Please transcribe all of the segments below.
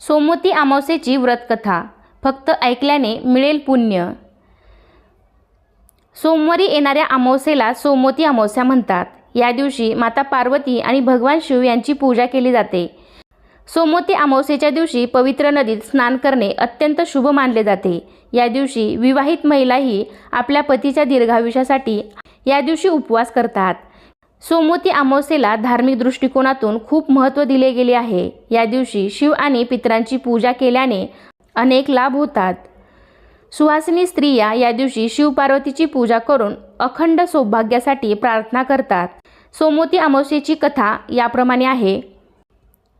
सोमवती अमावस्येची व्रतकथा. फक्त ऐकल्याने मिळेल पुण्य. सोमवारी येणाऱ्या अमावस्येला सोमवती अमावस्या म्हणतात. या दिवशी माता पार्वती आणि भगवान शिव यांची पूजा केली जाते. सोमवती अमावस्येच्या दिवशी पवित्र नदीत स्नान करणे अत्यंत शुभ मानले जाते. या दिवशी विवाहित महिलाही आपल्या पतीच्या दीर्घायुष्यासाठी या दिवशी उपवास करतात. सोमवती अमावस्येला धार्मिक दृष्टिकोनातून खूप महत्त्व दिले गेले आहे. या दिवशी शिव आणि पितरांची पूजा केल्याने अनेक लाभ होतात. सुहासिनी स्त्रिया या दिवशी शिवपार्वतीची पूजा करून अखंड सौभाग्यासाठी प्रार्थना करतात. सोमवती अमावस्येची कथा याप्रमाणे आहे.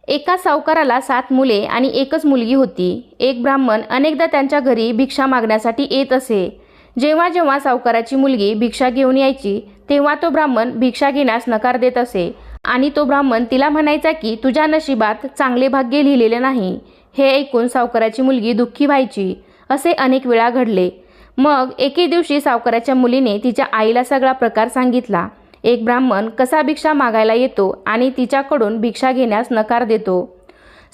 एका सावकाराला सात मुले आणि एकच मुलगी होती. एक ब्राह्मण अनेकदा त्यांच्या घरी भिक्षा मागण्यासाठी येत असे. जेव्हा जेव्हा सावकाराची मुलगी भिक्षा घेऊन यायची तेव्हा तो ब्राह्मण भिक्षा घेण्यास नकार देत असे. आणि तो ब्राह्मण तिला म्हणायचा की तुझ्या नशिबात चांगले भाग्य लिहिलेले नाही. हे ऐकून सावकाराची मुलगी दुःखी व्हायची. असे अनेक वेळा घडले. मग एके दिवशी सावकाराच्या मुलीने तिच्या आईला सगळा प्रकार सांगितला. एक ब्राह्मण कसा भिक्षा मागायला येतो आणि तिच्याकडून भिक्षा घेण्यास नकार देतो?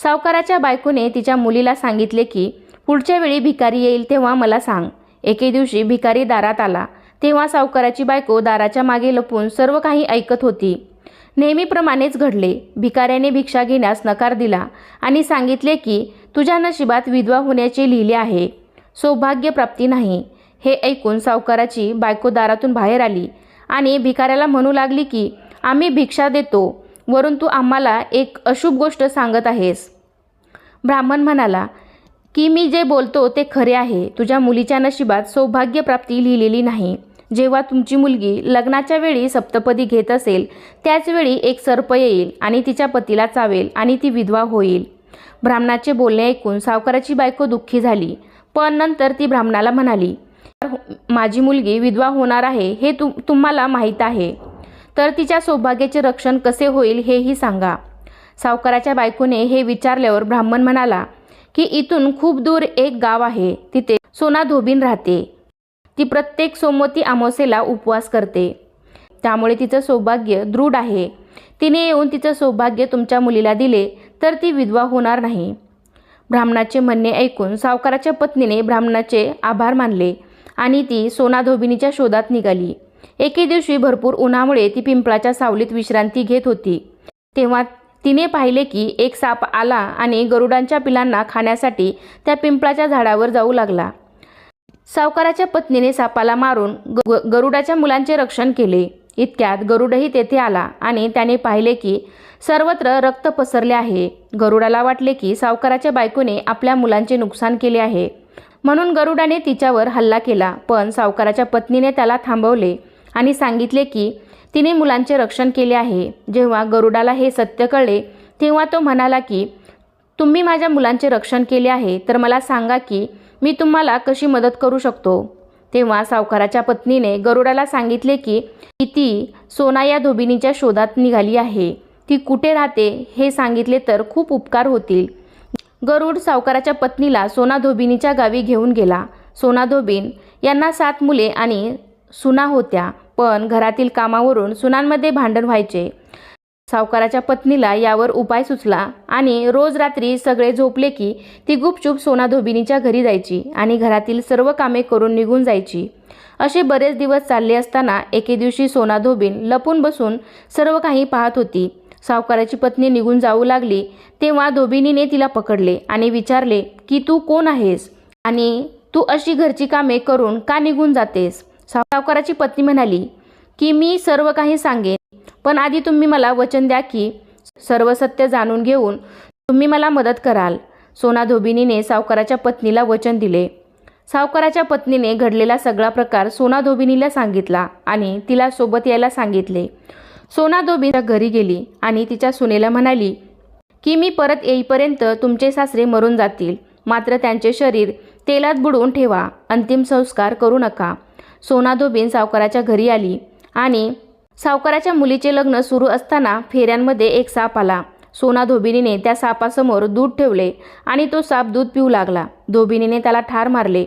सावकाराच्या बायकोने तिच्या मुलीला सांगितले की पुढच्या वेळी भिकारी येईल तेव्हा मला सांग. एके दिवशी भिकारी दारात आला. तेव्हा सावकाराची बायको दाराच्या मागे लपून सर्व काही ऐकत होती. नेहमीप्रमाणेच घडले. भिकाऱ्याने भिक्षा घेण्यास नकार दिला आणि सांगितले की तुझ्या नशिबात विधवा होण्याचे लिहिले आहे. सौभाग्यप्राप्ती नाही. हे ऐकून सावकाराची बायको दारातून बाहेर आली आणि भिकाऱ्याला म्हणू लागली की आम्ही भिक्षा देतो वरून तू आम्हाला एक अशुभ गोष्ट सांगत आहेस. ब्राह्मण म्हणाला की मी जे बोलतो ते खरे आहे. तुझ्या मुलीच्या नशिबात सौभाग्यप्राप्ती लिहिलेली नाही. जेव्हा तुमची मुलगी लग्नाच्या वेळी सप्तपदी घेत असेल त्याचवेळी एक सर्प येईल आणि तिच्या पतीला चावेल आणि ती विधवा होईल. ब्राह्मणाचे बोलणे ऐकून सावकाराची बायको दुःखी झाली पण नंतर ती ब्राह्मणाला म्हणाली माझी मुलगी विधवा होणार आहे हे तु तुम्हाला माहीत आहे. तर तिच्या सौभाग्याचे रक्षण कसे होईल हेही सांगा. सावकाराच्या बायकोने हे विचारल्यावर ब्राह्मण म्हणाला की इथून खूप दूर एक गाव आहे तिथे सोना धोबीन राहते. ती प्रत्येक सोमवती अमावस्येला उपवास करते. त्यामुळे तिचं सौभाग्य दृढ आहे. तिने येऊन तिचं सौभाग्य तुमच्या मुलीला दिले तर ती विधवा होणार नाही. ब्राह्मणाचे म्हणणे ऐकून सावकाराच्या पत्नीने ब्राह्मणाचे आभार मानले आणि ती सोना धोबिनीच्या शोधात निघाली. एके दिवशी भरपूर उन्हामुळे ती पिंपळाच्या सावलीत विश्रांती घेत होती. तेव्हा तिने पाहिले की एक साप आला आणि गरुडांच्या पिलांना खाण्यासाठी त्या पिंपळाच्या झाडावर जाऊ लागला. सावकाराच्या पत्नीने सापाला मारून ग गरुडाच्या मुलांचे रक्षण केले. इतक्यात गरुडही तेथे आला आणि त्याने पाहिले की सर्वत्र रक्त पसरले आहे. गरुडाला वाटले की सावकाराच्या बायकोने आपल्या मुलांचे नुकसान केले आहे. म्हणून गरुडाने तिच्यावर हल्ला केला पण सावकाराच्या पत्नीने त्याला थांबवले आणि सांगितले की तिने मुलांचे रक्षण केले आहे. जेव्हा गरुडाला हे सत्य कळले तेव्हा तो म्हणाला की तुम्ही माझ्या मुलांचे रक्षण केले आहे तर मला सांगा की मी तुम्हाला कशी मदत करू शकतो? तेव्हा सावकाराच्या पत्नीने गरुडाला सांगितले की ती सोना या धोबिनीच्या शोधात निघाली आहे. ती कुठे राहते हे सांगितले तर खूप उपकार होतील. गरुड सावकाराच्या पत्नीला सोना धोबिनीच्या गावी घेऊन गेला. सोना धोबीन यांना सात मुले आणि सुना होत्या पण घरातील कामावरून सुनांमध्ये भांडण व्हायचे. सावकाराच्या पत्नीला यावर उपाय सुचला आणि रोज रात्री सगळे झोपले की ती गुपचूप सोना धोबिनीच्या घरी जायची आणि घरातील सर्व कामे करून निघून जायची. असे बरेच दिवस चालले असताना एके दिवशी सोना धोबीन लपून बसून सर्व काही पाहत होती. सावकाराची पत्नी निघून जाऊ लागली तेव्हा धोबिनीने तिला पकडले आणि विचारले की तू कोण आहेस? आणि तू अशी घरची कामे करून का निघून जातेस? सावकाराची पत्नी म्हणाली की मी सर्व काही सांगेन. पण आधी तुम्ही मला वचन द्या की सर्व सत्य जाणून घेऊन तुम्ही मला मदत कराल. सोना धोबिनीने सावकाराच्या पत्नीला वचन दिले. सावकाराच्या पत्नीने घडलेला सगळा प्रकार सोना धोबिनीला सांगितला आणि तिला सोबत यायला सांगितले. सोना धोबीच्या घरी गेली आणि तिच्या सुनेला म्हणाली की मी परत येईपर्यंत तुमचे सासरे मरून जातील. मात्र त्यांचे शरीर तेलात बुडवून ठेवा. अंतिम संस्कार करू नका. सोना धोबीन सावकाराच्या घरी आली आणि सावकाराच्या मुलीचे लग्न सुरू असताना फेऱ्यांमध्ये एक साप आला. सोना धोबिनीने त्या सापासमोर दूध ठेवले आणि तो साप दूध पिऊ लागला. धोबिनीने त्याला ठार मारले.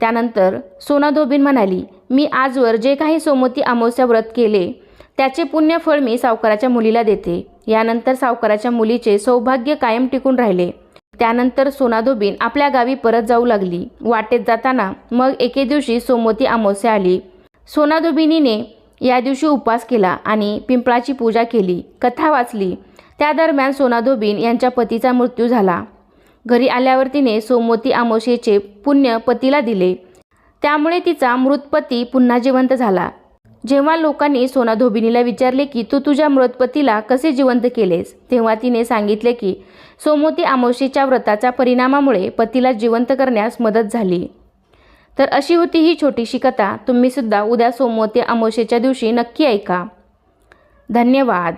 त्यानंतर सोना धोबीन म्हणाली मी आजवर जे काही सोमवती अमावस्या व्रत केले त्याचे पुण्य फळ मी सावकाराच्या मुलीला देते. यानंतर सावकाराच्या मुलीचे सौभाग्य कायम टिकून राहिले. त्यानंतर सोनाधोबीन आपल्या गावी परत जाऊ लागली. वाटेत जाताना मग एके दिवशी सोमवती अमावस्या आली. सोनाधोबिनीने या दिवशी उपवास केला आणि पिंपळाची पूजा केली कथा वाचली. त्या दरम्यान सोनाधोबीन यांच्या पतीचा मृत्यू झाला. घरी आल्यावर तिने सोमवती आमोशेचे पुण्य पतीला दिले. त्यामुळे तिचा मृत पती पुन्हा जिवंत झाला. जेव्हा लोकांनी सोना धोबिनीला विचारले की तू तुझ्या मृत पतीला कसे जिवंत केलेस? तेव्हा तिने सांगितले की सोमोती आमोशीच्या व्रताच्या परिणामामुळे पतीला जिवंत करण्यास मदत झाली. तर अशी होती ही छोटीशी कथा. तुम्हीसुद्धा उद्या सोमवती अमावस्येच्या दिवशी नक्की ऐका. धन्यवाद.